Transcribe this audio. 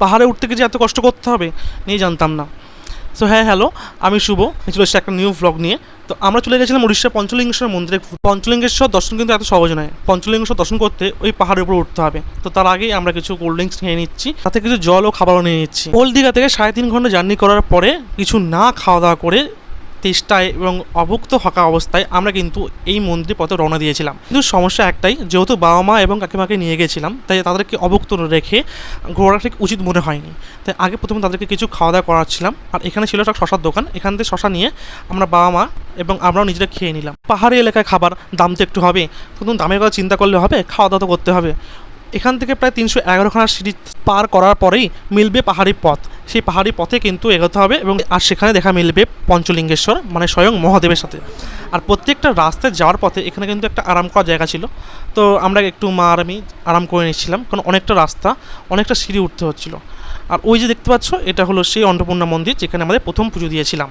পাহাড়ে উঠতে গিয়ে এত কষ্ট করতে হবে, নিয়ে জানতাম না। সো হ্যাঁ হ্যালো আমি শুভ চলে এসেছি একটা নিউ ব্লগ নিয়ে। তো আমরা চলে গেছিলাম উড়িষ্যার পঞ্চলিঙ্গেশ্বর মন্দিরে। পঞ্চলিঙ্গেশ্বর দর্শন কিন্তু এত সহজ নয়। পঞ্চলিঙ্গেশ্বর দর্শন করতে ওই পাহাড়ের উপর উঠতে হবে। তো তার আগেই আমরা কিছু কোল্ড ড্রিঙ্কস নিয়ে নিচ্ছি, তাতে কিছু জল ও খাবারও নিয়ে নিচ্ছি। ওল্ড দীঘা থেকে সাড়ে তিন ঘণ্টা জার্নি করার পরে কিছু না খাওয়া দাওয়া করে তেষ্টায় এবং অভুক্ত থাকা অবস্থায় আমরা কিন্তু এই মন্দির পথে রওনা দিয়েছিলাম। কিন্তু সমস্যা একটাই, যেহেতু বাবা মা এবং কাকিমাকে নিয়ে গেছিলাম, তাই তাদেরকে অভুক্ত রেখে ঘোরা ঠিক উচিত মনে হয়নি। তাই আগে প্রথমে তাদেরকে কিছু খাওয়া দাওয়া করাচ্ছিলাম। আর এখানে ছিল একটা শশার দোকান। এখান থেকে শশা নিয়ে আমরা বাবা মা এবং আমরাও নিজেরা খেয়ে নিলাম। পাহাড়ি এলাকায় খাবার দাম তো একটু হবে প্রথম দামের কথা চিন্তা করলে হবে খাওয়া দাওয়া তো করতে হবে। এখান থেকে প্রায় তিনশো এগারোখানা সিঁড়ি পার করার পরেই মিলবে পাহাড়ি পথ। সেই পাহাড়ি পথে কিন্তু এগোতে হবে এবং আর সেখানে দেখা মিলবে পঞ্চলিঙ্গেশ্বর মানে স্বয়ং মহাদেবের সাথে। আর প্রত্যেকটা রাস্তায় যাওয়ার পথে এখানে কিন্তু একটা আরাম করার জায়গা ছিল। তো আমরা একটু মা আর আমি আরাম করে নিচ্ছিলাম, কারণ অনেকটা রাস্তা, অনেকটা সিঁড়ি উঠতে হচ্ছিল। আর ওই যে দেখতে পাচ্ছ, এটা হলো সেই অন্নপূর্ণা মন্দির, যেখানে আমাদের প্রথম পুজো দিয়েছিলাম।